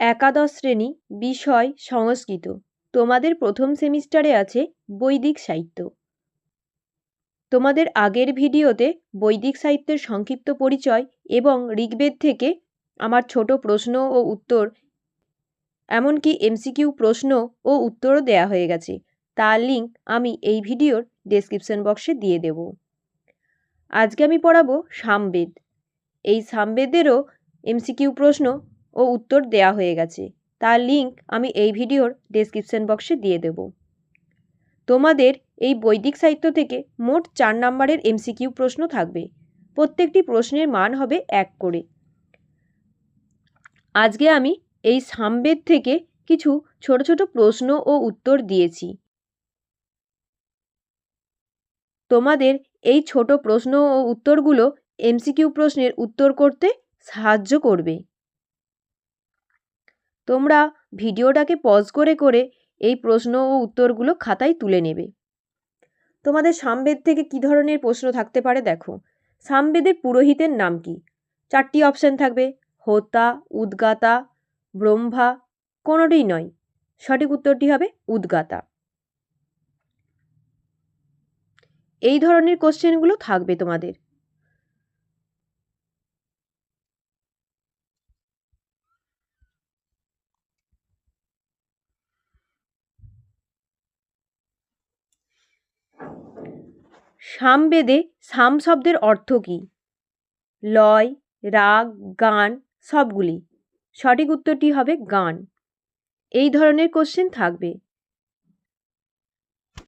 একাদশ শ্রেণি, বিষয়, সংস্কৃত। তোমাদের প্রথম সেমিস্টারে আছে বৈদিক সাহিত্য। তোমাদের আগের ভিডিওতে বৈদিক সাহিত্যের সংক্ষিপ্ত পরিচয় এবং ঋগ্বেদ থেকে আমার ছোট প্রশ্ন ও উত্তর, এমনকি এমসিকিউ প্রশ্ন ও উত্তরও দেয়া হয়ে গেছে। তার লিঙ্ক আমি এই ভিডিওর ডেসক্রিপশন বক্সে দিয়ে দেব। আজকে আমি পড়াবো সামবেদ। এই সামবেদেরও এমসিকিউ প্রশ্ন ও উত্তর দেয়া হয়ে গেছে। তার লিঙ্ক আমি এই ভিডিওর ডেসক্রিপশন বক্সে দিয়ে দেব। তোমাদের এই বৈদিক সাহিত্য থেকে মোট চার নম্বরের এমসিকিউ প্রশ্ন থাকবে। প্রত্যেকটি প্রশ্নের মান হবে এক করে। আজকে আমি এই সামবেদ থেকে কিছু ছোট ছোট প্রশ্ন ও উত্তর দিয়েছি। তোমাদের এই ছোট প্রশ্ন ও উত্তরগুলো এমসিকিউ প্রশ্নের উত্তর করতে সাহায্য করবে। তোমরা ভিডিওটাকে পজ করে করে এই প্রশ্ন ও উত্তরগুলো খাতায় তুলে নেবে। তোমাদের সামবেদ থেকে কী ধরনের প্রশ্ন থাকতে পারে দেখো। সামবেদের পুরোহিতের নাম কি? চারটি অপশান থাকবে, হোতা, উদ্গাতা, ব্রহ্মা, কোনোটিই নয়। সঠিক উত্তরটি হবে উদ্গাতা। এই ধরনের কোশ্চেনগুলো থাকবে তোমাদের। সামবেদে সাম শব্দের অর্থ কী? লয়, রাগ, গান সবগুলি। সঠিক উত্তরটি হবে গান। এই ধরনের কোশ্চেন থাকবে।